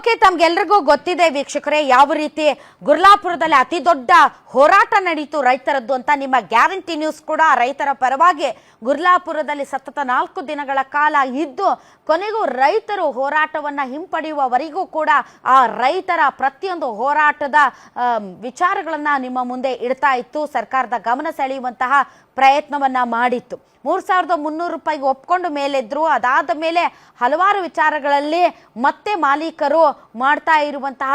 Okay, ತಮ್ಗೆಲ್ರಿಗೂ ಗೊತ್ತಿದೆ ವೀಕ್ಷಕರೇ, ಯಾವ ರೀತಿ ಗುರ್ಲಾಪುರದಲ್ಲಿ ಅತಿ ದೊಡ್ಡ ಹೋರಾಟ ನಡೀತು ರೈತರದ್ದು ಅಂತ ನಿಮ್ಮ ಗ್ಯಾರಂಟಿ ನ್ಯೂಸ್ ಕೂಡ ರೈತರ ಪರವಾಗಿ ಗುರ್ಲಾಪುರದಲ್ಲಿ ಸತತ ನಾಲ್ಕು ದಿನಗಳ ಕಾಲ ಇದ್ದು, ಕೊನೆಗೂ ರೈತರು ಹೋರಾಟವನ್ನ ಹಿಂಪಡೆಯುವವರೆಗೂ ಕೂಡ ಆ ರೈತರ ಪ್ರತಿಯೊಂದು ಹೋರಾಟದ ವಿಚಾರಗಳನ್ನು ನಿಮ್ಮ ಮುಂದೆ ಇಡ್ತಾ ಇತ್ತು. ಸರ್ಕಾರದ ಗಮನ ಸೆಳೆಯುವಂತಹ ಪ್ರಯತ್ನವನ್ನ ಮಾಡಿತ್ತು. ಮೂರ್ ಸಾವಿರದ ಮುನ್ನೂರು ರೂಪಾಯಿಗೆ ಒಪ್ಕೊಂಡು ಮೇಲೆದ್ರು. ಅದಾದ ಮೇಲೆ ಹಲವಾರು ವಿಚಾರಗಳಲ್ಲಿ ಮತ್ತೆ ಮಾಲೀಕರು ಮಾಡ್ತಾ ಇರುವಂತಹ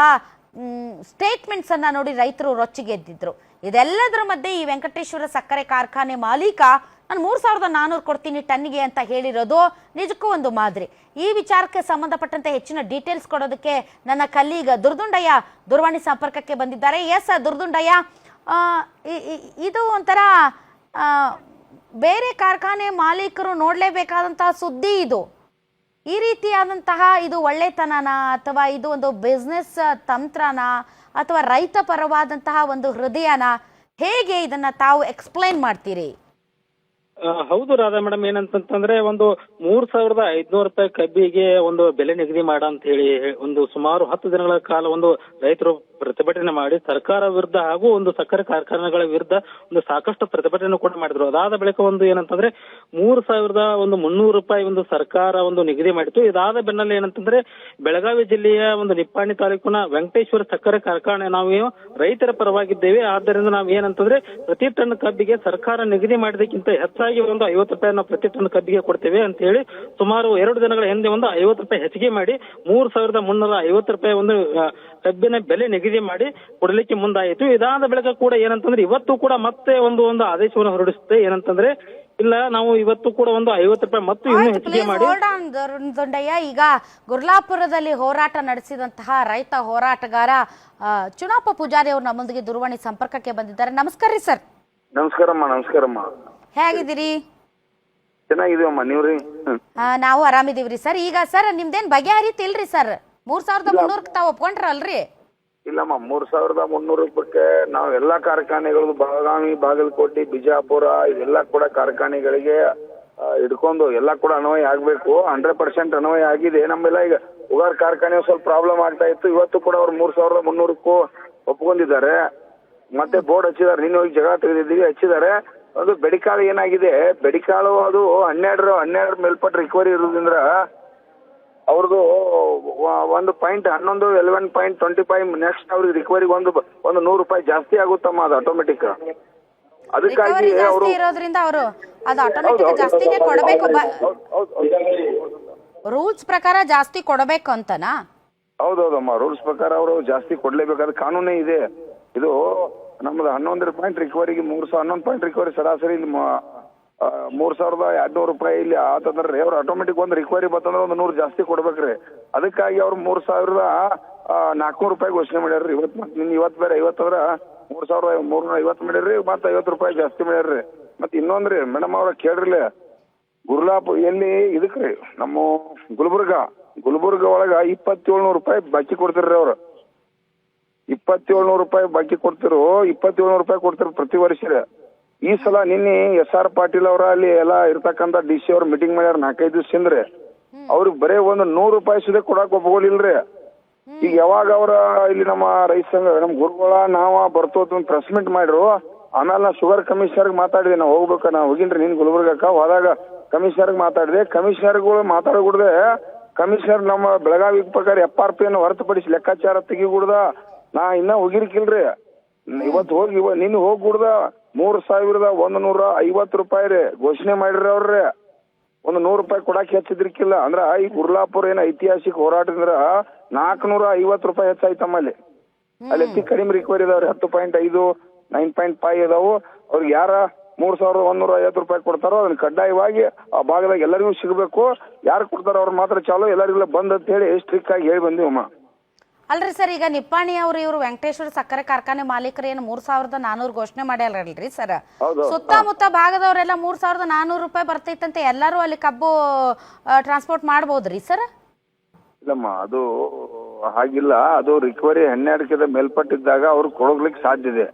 ಸ್ಟೇಟ್ಮೆಂಟ್ಸ್ ಅನ್ನ ನೋಡಿ ರೈತರು ರೊಚ್ಚಿಗೆದ್ದಿದ್ರು ಇದೆಲ್ಲದರ ಮಧ್ಯೆ ಈ ವೆಂಕಟೇಶ್ವರ ಸಕ್ಕರೆ ಕಾರ್ಖಾನೆ ಮಾಲೀಕ, ನಾನು ಮೂರ್ ಸಾವಿರದ ನಾನೂರು ಕೊಡ್ತೀನಿ ಟನ್ನಿಗೆ ಅಂತ ಹೇಳಿರೋದು ನಿಜಕ್ಕೂ ಒಂದು ಮಾದರಿ. ಈ ವಿಚಾರಕ್ಕೆ ಸಂಬಂಧಪಟ್ಟಂತೆ ಹೆಚ್ಚಿನ ಡೀಟೇಲ್ಸ್ ಕೊಡೋದಕ್ಕೆ ನನ್ನ ಕಲ್ಲೀಗ ದುರ್ದುಂಡಯ್ಯ ದೂರವಾಣಿ ಸಂಪರ್ಕಕ್ಕೆ ಬಂದಿದ್ದಾರೆ. ಎಸ್, ದುರ್ದುಂಡಯ್ಯ ಇದು ಒಂಥರ ಬೇರೆ ಕಾರ್ಖಾನೆ ಮಾಲೀಕರು ನೋಡಲೇಬೇಕಾದಂತಹ ಸುದ್ದಿ ಇದು. ಈ ರೀತಿಯಾದಂತಹ ಇದು ಒಳ್ಳೆತನನ ಅಥವಾ ಇದು ಒಂದು ಬಿಸ್ನೆಸ್ ತಂತ್ರನ ಅಥವಾ ರೈತ ಪರವಾದಂತಹ ಒಂದು ಹೃದಯನ? ಹೇಗೆ ಇದನ್ನ ತಾವು ಎಕ್ಸ್ಪ್ಲೈನ್ ಮಾಡ್ತೀರಿ? ಹೌದು ರಾಧಾ ಮೇಡಮ್ ಏನಂತಂತಂದ್ರೆ ಒಂದು ಮೂರ್ ಸಾವಿರದ ಐದ್ನೂರು ರೂಪಾಯಿ ಕಬ್ಬಿಗೆ ಒಂದು ಬೆಲೆ ನಿಗದಿ ಮಾಡ ಅಂತ ಹೇಳಿ, ಒಂದು ಸುಮಾರು ಹತ್ತು ದಿನಗಳ ಕಾಲ ಒಂದು ರೈತರು ಪ್ರತಿಭಟನೆ ಮಾಡಿ ಸರ್ಕಾರ ವಿರುದ್ಧ ಹಾಗೂ ಒಂದು ಸಕ್ಕರೆ ಕಾರ್ಖಾನೆಗಳ ವಿರುದ್ಧ ಒಂದು ಸಾಕಷ್ಟು ಪ್ರತಿಭಟನೆ ಕೂಡ ಮಾಡಿದ್ರು. ಅದಾದ ಬಳಿಕ ಒಂದು ಏನಂತಂದ್ರೆ ಮೂರು ಸಾವಿರದ ಒಂದು ಮುನ್ನೂರು ರೂಪಾಯಿ ಒಂದು ಸರ್ಕಾರ ಒಂದು ನಿಗದಿ ಮಾಡಿತ್ತು. ಇದಾದ ಬೆನ್ನಲ್ಲಿ ಏನಂತಂದ್ರೆ ಬೆಳಗಾವಿ ಜಿಲ್ಲೆಯ ಒಂದು ನಿಪ್ಪಾಣಿ ತಾಲೂಕಿನ ವೆಂಕಟೇಶ್ವರ ಸಕ್ಕರೆ ಕಾರ್ಖಾನೆ ನಾವು ರೈತರ ಪರವಾಗಿದ್ದೇವೆ. ಆದ್ದರಿಂದ ನಾವು ಏನಂತಂದ್ರೆ ಪ್ರತಿ ಟನ್ ಕಬ್ಬಿಗೆ ಸರ್ಕಾರ ನಿಗದಿ ಮಾಡಿದಕ್ಕಿಂತ ಹೆಚ್ಚಾಗಿ ಒಂದು ಐವತ್ತು ರೂಪಾಯಿ ನಾವು ಪ್ರತಿ ಟನ್ ಕಬ್ಬಿಗೆ ಕೊಡ್ತೇವೆ ಅಂತ ಹೇಳಿ ಸುಮಾರು ಎರಡು ದಿನಗಳ ಹಿಂದೆ ಒಂದು ಐವತ್ತು ರೂಪಾಯಿ ಹೆಚ್ಚಿಗೆ ಮಾಡಿ ಮೂರು ಸಾವಿರದ ಮುನ್ನೂರ ಐವತ್ತು ರೂಪಾಯಿ ಒಂದು ಕಬ್ಬಿನ ಬೆಲೆ ನಿಗದಿ ಮಾಡಿ ಕೊಡಲಿಕ್ಕೆ ಮುಂದಾಯಿತು. ಇದಾದ ಬಳಿಕ ಕೂಡ ಏನಂತಂದ್ರೆ ಇವತ್ತು ಕೂಡ ಮತ್ತೆ ಒಂದು ಒಂದು ಆದೇಶವನ್ನು ಹೊರಡಿಸುತ್ತೆ. ಏನಂತಂದ್ರೆ ಇಲ್ಲ ನಾವು ಇವತ್ತು ಕೂಡ ಒಂದು ಐವತ್ತು ರೂಪಾಯಿ ಮತ್ತು ಇನ್ನೂ ಹೆಚ್ಚಿಗೆ ಮಾಡಿ ದೊಂಡಯ್ಯ. ಈಗ ಗುರ್ಲಾಪುರದಲ್ಲಿ ಹೋರಾಟ ನಡೆಸಿದಂತಹ ರೈತ ಹೋರಾಟಗಾರ ಆ, ಚುನಾಪ ಪೂಜಾರಿ ಅವರು ನಮ್ಮೊಂದಿಗೆ ದೂರವಾಣಿ ಸಂಪರ್ಕಕ್ಕೆ ಬಂದಿದ್ದಾರೆ. ನಮಸ್ಕಾರ ರೀ ಸರ್. ನಮಸ್ಕಾರಮ್ಮ ನಮಸ್ಕಾರಮ್ಮ. ಹೇಗಿದ್ದೀರಿ? ಚೆನ್ನಾಗಿದೀವಮ್ಮ ನೀವ್ರಿ. ಆ, ನಾವು ಆರಾಮಿದೀವ್ರಿ ಸರ್. ಈಗ ಸರ್ ನಿಮ್ದೇನ್ ಬಗೆಹರಿತಿಲ್ರಿ ಸರ್? ಮೂರ್ ಸಾವಿರದ ಮುನ್ನೂರಕ್ಕೆ ತಾವು ಒಪ್ಕೊಂಡ್ರಲ್ರಿ? ಇಲ್ಲಮ್ಮ, ಮೂರ್ ಸಾವಿರದ ಮುನ್ನೂರು ರೂಪಾಯಿಗೆ ನಾವ್ ಎಲ್ಲಾ ಕಾರ್ಖಾನೆಗಳು ಬೆಳಗಾವಿ ಬಾಗಲಕೋಟೆ, ಬಿಜಾಪುರ ಇದೆಲ್ಲ ಕೂಡ ಕಾರ್ಖಾನೆಗಳಿಗೆ ಹಿಡ್ಕೊಂಡು ಎಲ್ಲ ಕೂಡ ಅನ್ವಯ ಆಗ್ಬೇಕು. ಹಂಡ್ರೆಡ್ ಪರ್ಸೆಂಟ್ ಅನ್ವಯ ಆಗಿದೆ. ನಮ್ಮೆಲ್ಲ ಈಗ ಉಗಾರ್ ಕಾರ್ಖಾನೆ ಸ್ವಲ್ಪ ಪ್ರಾಬ್ಲಮ್ ಆಗ್ತಾ ಇತ್ತು. ಇವತ್ತು ಕೂಡ ಅವ್ರು ಮೂರ್ ಸಾವಿರದ ಮುನ್ನೂರಕ್ಕೂ ಒಪ್ಕೊಂಡಿದ್ದಾರೆ. ಮತ್ತೆ ಬೋರ್ಡ್ ಹಚ್ಚಿದ್ದಾರೆ. ನೀನು ಹೋಗಿ ಜಗಳ ತೆಗೆದಿದ್ದೀವಿ, ಹಚ್ಚಿದ್ದಾರೆ. ಅದು ಬೆಡಿಕಾಳು ಏನಾಗಿದೆ? ಬೆಡಿಕಾಳು ಅದು ಹನ್ನೆರಡು ಹನ್ನೆರಡು ಮೇಲ್ಪಟ್ಟು ರಿಕವರಿ ಇರೋದ್ರಿಂದ ಅವ್ರದ್ದು ಒಂದು ಪಾಯಿಂಟ್ ಹನ್ನೊಂದು eleven point twenty five next ಅವ್ರಿಗೆ ರಿಕವರಿ ಒಂದು ಒಂದು ನೂರು ರೂಪಾಯಿ ಜಾಸ್ತಿ ಆಗುತ್ತಮ್ಮ ಅದು ಆಟೋಮೆಟಿಕ್ ಅದಕ್ಕಾಗಿ ಅವರು ಇರೋದ್ರಿಂದ ಅವರು ಅದು ಆಟೋಮೆಟಿಕ್ ಜಾಸ್ತಿನೇ ಕೊಡಬೇಕು. ರೂಲ್ಸ್ ಪ್ರಕಾರ ಜಾಸ್ತಿ ಕೊಡಬೇಕು ಅಂತನಾ? ಹೌದೌದಮ್ಮ ರೂಲ್ಸ್ ಪ್ರಕಾರ ಅವರು ಜಾಸ್ತಿ ಕೊಡ್ಲೇಬೇಕಾದ ಕಾನೂನೇ ಇದೆ. ಇದು ನಮ್ದು ಹನ್ನೊಂದು ಪಾಯಿಂಟ್ ರಿಕವರಿಗೆ ಮೂರ್ ಸಾವಿರ ಹನ್ನೊಂದು ಪಾಯಿಂಟ್ ರಿಕವರಿ ಸರಾಸರಿ ಮೂರ್ ಸಾವಿರದ ಎರಡ್ನೂರು ರೂಪಾಯಿ ಇಲ್ಲಿ ಆತಂದ್ರೆ ಅವ್ರು ಆಟೋಮೆಟಿಕ್ ಒಂದ್ ರಿಕ್ವೈರಿ ಬತ್ತಂದ್ರೆ ಒಂದ್ ನೂರ್ ಜಾಸ್ತಿ ಕೊಡ್ಬೇಕ್ರಿ ಅದಕ್ಕಾಗಿ ಅವ್ರು ಮೂರ್ ಸಾವಿರದ ನಾಲ್ಕುನೂರು ರೂಪಾಯಿ ಘೋಷಣೆ ಮಾಡ್ಯಾರ್ರಿ ಇವತ್ ನಿನ್ನ ಇವತ್ ಬೇರೆ ಐವತ್ತಂದ್ರ ಮೂರ್ ಸಾವಿರದ ಮೂರ್ನೂರ ಐವತ್ ಮಾಡ್ಯಾರ್ರಿ ಮತ್ತೆ ಐವತ್ ರೂಪಾಯಿ ಜಾಸ್ತಿ ಮಾಡ್ಯಾರ್ರಿ ಮತ್ ಇನ್ನೊಂದ್ರಿ ಮೇಡಮ್ ಅವ್ರ ಕೇಳ್ರಿಲ್ಲ. ಗುರ್ಲಾಪ್ ಎಲ್ಲಿ ಇದಕ್ರಿ ನಮ್ಮ ಗುಲ್ಬರ್ಗ ಗುಲ್ಬರ್ಗ ಒಳಗ ಇಪ್ಪತ್ತೇಳ್ನೂರು ರೂಪಾಯಿ ಬಾಕಿ ಕೊಡ್ತಿರ್ರಿ ಅವ್ರು. ಇಪ್ಪತ್ತೇಳ್ನೂರು ರೂಪಾಯಿ ಬಾಕಿ ಕೊಡ್ತಿರು, ಇಪ್ಪತ್ತೇಳ್ನೂರು ರೂಪಾಯಿ ಕೊಡ್ತಿರು ಪ್ರತಿ ವರ್ಷ ಈ ಸಲ ನಿನ್ನೆ ಎಸ್ ಆರ್ ಪಾಟೀಲ್ ಅವರ ಅಲ್ಲಿ ಎಲ್ಲ ಇರ್ತಕ್ಕಂತ ಡಿ ಸಿ ಅವ್ರ ಮೀಟಿಂಗ್ ಮಾಡ್ಯಾರ ನಾಲ್ಕೈದು ದಿವಸ ಹಿಂದ್ರಿ. ಅವ್ರಿಗೆ ಬರೇ ಒಂದು ನೂರು ರೂಪಾಯಿ ಸುದೇ ಕೊಡಕ್ ಒಪ್ಕೊಳ್ಳಿಲ್ರಿ ಈಗ ಯಾವಾಗ ಅವರ ಇಲ್ಲಿ ನಮ್ಮ ರೈತ ಸಂಘ ನಮ್ ಗುರುಗಳ ನಾವ ಬರ್ತೋದ್ ಪ್ರೆಸ್ ಮೀಟ್ ಮಾಡ್ರು ಆಮೇಲೆ ನಾ ಶುಗರ್ ಕಮಿಷನರ್ ಮಾತಾಡಿದೆ ನಾವು ಹೋಗ್ಬೇಕ ನಾ ಹೋಗಿನ್ರಿ ನಿನ್ ಗುಲ್ಬರ್ಗಕ್ಕ. ಹೋದಾಗ ಕಮಿಷನರ್ ಮಾತಾಡಿದೆ ಕಮಿಷನರ್ಗಳು ಮಾತಾಡಕೂಡ್ದೆ ಕಮಿಷನರ್ ನಮ್ಮ ಬೆಳಗಾವಿ ಪ್ರಕಾರ ಎಫ್ ಆರ್ ಪಿ ಅನ್ನು ಹೊರತುಪಡಿಸಿ ಲೆಕ್ಕಾಚಾರ ತೆಗಿಗೂಡ್ದ ನಾ ಇನ್ನ ಹೋಗಿರ್ಕಿಲ್ರಿ. ಇವತ್ತು ಹೋಗಿ ನಿನ್ ಹೋಗ್ಬಿಡ್ದ ಮೂರ್ ಸಾವಿರದ ಒಂದ್ ನೂರ ಐವತ್ ರೂಪಾಯಿ ರೀ ಘೋಷಣೆ ಮಾಡಿರಿ ಅವ್ರಿ ಒಂದ್ ನೂರ್ ರೂಪಾಯಿ ಕೊಡಾಕ್ ಹೆಚ್ಚಿದ್ರಿಕ್ಕಿಲ್ಲ ಅಂದ್ರ ಈ ಗುರ್ಲಾಪುರ ಏನ ಐತಿಹಾಸಿಕ ಹೋರಾಟ ಅಂದ್ರ ನಾಲ್ಕನೂರ ಐವತ್ ರೂಪಾಯಿ ಹೆಚ್ಚಾಯ್ತಮ್ಮ ಅಲ್ಲಿ ಅಲ್ಲಿ ಅತಿ ಕಡಿಮೆ ರಿಕವರಿ ಇದಾವ್ರಿ ಹತ್ತು ಪಾಯಿಂಟ್ ಐದು ನೈನ್ ಪಾಯಿಂಟ್ ಫೈವ್ ಇದಾವು ಅವ್ರಿಗೆ ಯಾರ ಮೂರ್ ಸಾವಿರದ ಒಂದೂರ ಐವತ್ ರೂಪಾಯಿ ಕೊಡ್ತಾರೋ ಅದನ್ನ ಕಡ್ಡಾಯವಾಗಿ ಆ ಭಾಗದಾಗ ಎಲ್ಲರಿಗೂ ಸಿಗಬೇಕು. ಯಾರು ಕೊಡ್ತಾರೋ ಅವ್ರು ಮಾತ್ರ ಚಾಲು. ಎಲ್ಲರಿಗೂ ಬಂದ್ ಅಂತ ಹೇಳಿ ಸ್ಟ್ರಿಕ್ ಆಗಿ ಹೇಳಿ ಬಂದಿವಮ್ಮ ಅಲ್ರಿ ಸರ್ ಈಗ ನಿಪ್ಪಾಣಿ ಅವರು ಇವರು ವೆಂಕಟೇಶ್ವರ ಸಕ್ಕರೆ ಕಾರ್ಖಾನೆ ಮಾಲೀಕರು ಏನು ಮೂರ್ ಸಾವಿರದ ನಾನೂರು ಘೋಷಣೆ ಮಾಡ್ಯಾರಲ್ರಿ ಸರ್? ಹೌದು. ಸುತ್ತಮುತ್ತ ಭಾಗದವರೆಲ್ಲ ಮೂರ್ ಸಾವಿರದ ನಾನೂರು ರೂಪಾಯಿ ಬರ್ತೈತಂತೆ ಎಲ್ಲರೂ ಅಲ್ಲಿ ಕಬ್ಬು ಟ್ರಾನ್ಸ್ಪೋರ್ಟ್ ಮಾಡಬಹುದ್ರಿ ಸರ್? ಇಲ್ಲಮ್ಮ ಅದು ಹಾಗಿಲ್ಲ ಅದು ರಿಕವರಿ ಹನ್ನೆರಡಕ್ಕಿಂತ ಮೇಲ್ಪಟ್ಟಿದ್ದಾಗ ಅವ್ರು ಕೊಡೋಗ್ಲಿಕ್ಕೆ ಸಾಧ್ಯ ಇದೆ.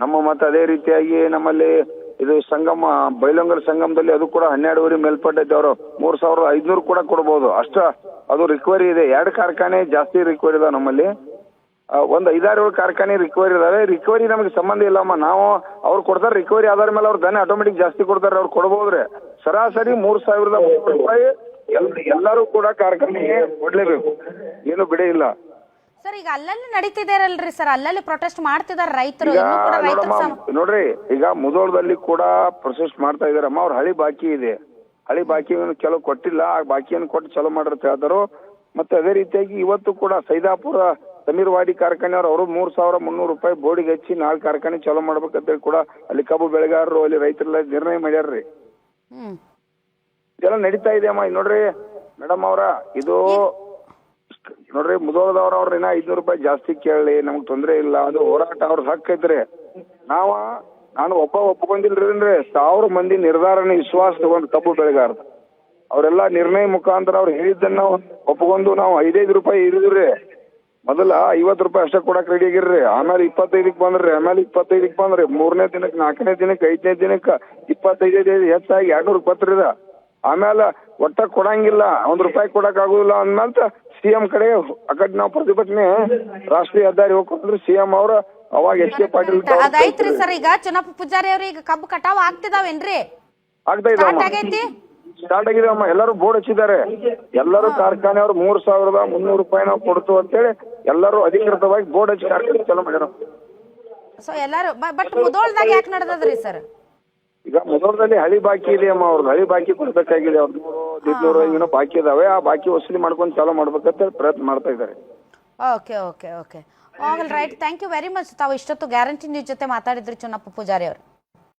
ನಮ್ಮ ಮತ್ತೆ ಅದೇ ರೀತಿಯಾಗಿ ನಮ್ಮಲ್ಲಿ ಇದು ಸಂಗಮ, ಬೈಲಂಗಲ್ ಸಂಗಮದಲ್ಲಿ ಅದು ಕೂಡ ಹನ್ನೆರಡುವರೆ ಮೇಲ್ಪಟ್ಟೈತೆ ಅವರು ಮೂರ್ ಸಾವಿರದ ಐದ್ನೂರು ಕೂಡ ಕೊಡ್ಬೋದು. ಅಷ್ಟ, ಅದು ರಿಕವರಿ ಇದೆ. ಎರಡು ಕಾರ್ಖಾನೆ ಜಾಸ್ತಿ ರಿಕವರಿ ಇದೆ ನಮ್ಮಲ್ಲಿ. ಒಂದ್ ಐದಾರು ಏಳು ಕಾರ್ಖಾನೆ ರಿಕವರಿ ಇದಾವೆ. ರಿಕವರಿ ನಮಗೆ ಸಂಬಂಧ ಇಲ್ಲಮ್ಮ ನಾವು ಅವ್ರು ಕೊಡ್ತಾರೆ ರಿಕವರಿ ಆಧಾರ ಮೇಲೆ ಅವ್ರು ದನ ಆಟೋಮೆಟಿಕ್ ಜಾಸ್ತಿ ಕೊಡ್ತಾರೆ, ಅವ್ರು ಕೊಡ್ಬೋದ್ರಿ. ಸರಾಸರಿ ಮೂರ್ ಸಾವಿರದ ರೂಪಾಯಿ ಎಲ್ ಎಲ್ಲರೂ ಕೂಡ ಕಾರ್ಖಾನೆಗೆ ಕೊಡ್ಲೇಬೇಕು. ಏನು ಬಿಡೇ ಇಲ್ಲ. ಸರ್ ಈಗ ಅಲ್ಲಲ್ಲಿ ನಡೀತಿದಾರಲ್ರಿ ಸರ್ ಅಲ್ಲಲ್ಲಿ ಪ್ರೊಟೆಸ್ಟ್ ಮಾಡ್ತಿದಾರೆ ರೈತರು. ಈಗ ಇನ್ನೂ ಕೂಡ ರೈತರ ನೋಡಮ್ಮ ಸಮ ನೋಡ್ರಿ ಈಗ ಮುದೋಳದಲ್ಲಿ ಕೂಡ ಪ್ರೊಸೆಸ್ ಮಾಡ್ತಾ ಇದಾರಮ್ಮ. ಅವ್ರ ಹಳಿ ಬಾಕಿ ಇದೆ. ಹಳಿ ಬಾಕಿ ಕೆಲವು ಕೊಟ್ಟಿಲ್ಲ. ಆ ಬಾಕಿಯನ್ನು ಕೊಟ್ಟು ಚಲೋ ಮಾಡಿರ್ತ ಹೇಳ್ತಾರೋ. ಮತ್ತೆ ಅದೇ ರೀತಿಯಾಗಿ ಇವತ್ತು ಕೂಡ ಸೈದಾಪುರ ಸಮೀರ್ವಾಡಿ ಕಾರ್ಖಾನೆ ಅವ್ರು ಅವರು ಮೂರ್ ಸಾವಿರ ಮುನ್ನೂರು ರೂಪಾಯಿ ಬೋರ್ಡಿಗೆ ಹಚ್ಚಿ ನಾಲ್ಕು ಕಾರ್ಖಾನೆ ಚಲೋ ಮಾಡ್ಬೇಕಂತೇಳಿ ಕೂಡ ಅಲ್ಲಿ ಕಬ್ಬು ಬೆಳೆಗಾರರು ಅಲ್ಲಿ ರೈತರೆಲ್ಲ ನಿರ್ಣಯ ಮಾಡ್ಯಾರ್ರಿ. ಹ್ಮ್. ಇದೆಲ್ಲ ನಡೀತಾ ಇದೆ ಅಮ್ಮ. ಇದ್ ನೋಡ್ರಿ ಮೇಡಮ್ ಅವರ ಇದು ನೋಡ್ರಿ ಮುದೋಳದವ್ರ ಅವ್ರ ಇನ್ನ ಐದ್ನೂರು ರೂಪಾಯಿ ಜಾಸ್ತಿ ಕೇಳಿ, ನಮ್ಗ್ ತೊಂದ್ರೆ ಇಲ್ಲ, ಅದು ಹೋರಾಟ ಅವ್ರ ಹಕ್ ಐತ್ರಿ. ನಾವ, ನಾನು ಒಬ್ಬ ಒಪ್ಕೊಂಡಿಲ್ರಿ ಸಾವಿರ ಮಂದಿ ನಿರ್ಧಾರನ ವಿಶ್ವಾಸ ತಗೊಂಡ್ ಕಬ್ಬು ಬೆಳೆಗಾರದು. ಅವರೆಲ್ಲ ನಿರ್ಣಯ ಮುಖಾಂತರ ಅವ್ರು ಹೇಳಿದ್ದನ್ನ ಒಪ್ಕೊಂಡು ನಾವು ಐದೈದು ರೂಪಾಯಿ ಇರಿದ್ರಿ ಮೊದಲ ಐವತ್ತು ರೂಪಾಯಿ ಅಷ್ಟೇ ಕೊಡಕ್ ರೆಡಿ ಆಗಿರ್ರಿ. ಆಮೇಲೆ ಇಪ್ಪತ್ತೈದಕ್ಕೆ ಬಂದ್ರಿ, ಆಮೇಲೆ ಇಪ್ಪತ್ತೈದಕ್ಕೆ ಬಂದ್ರಿ. ಮೂರನೇ ದಿನಕ್ಕೆ ನಾಲ್ಕನೇ ದಿನಕ್ಕೆ ಐದನೇ ದಿನಕ್ಕೆ ಇಪ್ಪತ್ತೈದೈದು ಹೆಚ್ಚಾಗಿ ಎರಡ್ನೂರ ಇಪ್ಪತ್ತರಿದ ಆಮೇಲೆ ಒಟ್ಟ ಕೊಡಂಗಿಲ್ಲ ಒಂದ್ ರೂಪಾಯಿ ಕೊಡಕ್ ಆಗುದಿಲ್ಲ ಅಂದ್ಮೇಲೆ ಸಿಎಂ ಕಡೆ ಅಕಡೆ ಕಡೆ ನಾವು ಪ್ರತಿಭಟನೆ ರಾಷ್ಟ್ರೀಯ ಹೆದ್ದಾರಿ ಹೋಗ್ಕೊಂಡ್ರೆ ಸಿಎಂ ಅವ್ರ ಅವಾಗ ಎಸ್ ಕೆ ಪಾಟೀಲ್ ಅದೈತ್ರಿ ಸರ್ ಈಗ ಚನ್ನಪ್ಪ ಪೂಜಾರಿ ಅವ್ರ ಈಗ ಕಬ್ಬು ಕಟಾವ್ ಆಗ್ತಿದಾವೇನ್ರಿ? ಆಗ್ತಾ ಸ್ಟಾರ್ಟ್ ಆಗಿದೆ ಅಮ್ಮ. ಎಲ್ಲರೂ ಬೋರ್ಡ್ ಹಚ್ಚಿದ್ದಾರೆ. ಎಲ್ಲರೂ ಕಾರ್ಖಾನೆ ಅವ್ರು ಮೂರ್ ಸಾವಿರದ ಮುನ್ನೂರು ರೂಪಾಯಿ ನಾವು ಕೊಡ್ತು ಅಂತೇಳಿ ಎಲ್ಲರೂ ಅಧಿಕೃತವಾಗಿ ಬೋರ್ಡ್ ಹಚ್ಚಿ ಕಾರ್ಖಾನೆ ಚಾಲೂ ಮಾಡ್ಯಾರ. ಸೊ ಎಲ್ಲಾರು ಬಟ್ ಮುದೋಳ್ದಾಗ ಯಾಕೆ ನಡೆದದ್ರಿ ಸರ್? ಈಗ ಮನೋರದಲ್ಲಿ ಹಳಿ ಬಾಕಿ ಇದೆ ಅಮ್ಮ ಅವ್ರದ್ದು ಹಳಿ ಬಾಕಿ ಕೊಡ್ಬೇಕಾಗಿದೆ. ಅವ್ರ ನೂರು ಏನೋ ಬಾಕಿ ಇದಾವೆ. ಆ ಬಾಕಿ ವಸೂಲಿ ಮಾಡ್ಕೊಂಡು ಚಾಲೂ ಮಾಡ್ಬೇಕಂತ ಪ್ರಯತ್ನ ಮಾಡ್ತಾ ಇದ್ದಾರೆ. Okay okay okay. All right thank you very much ತಾವು ಇಷ್ಟೊತ್ತು ಗ್ಯಾರಂಟಿ ನ್ಯೂಸ್ ಜೊತೆ ಮಾತಾಡಿದ್ರಿ ಚುನ್ನಪ್ಪ ಪೂಜಾರಿ ಅವರು.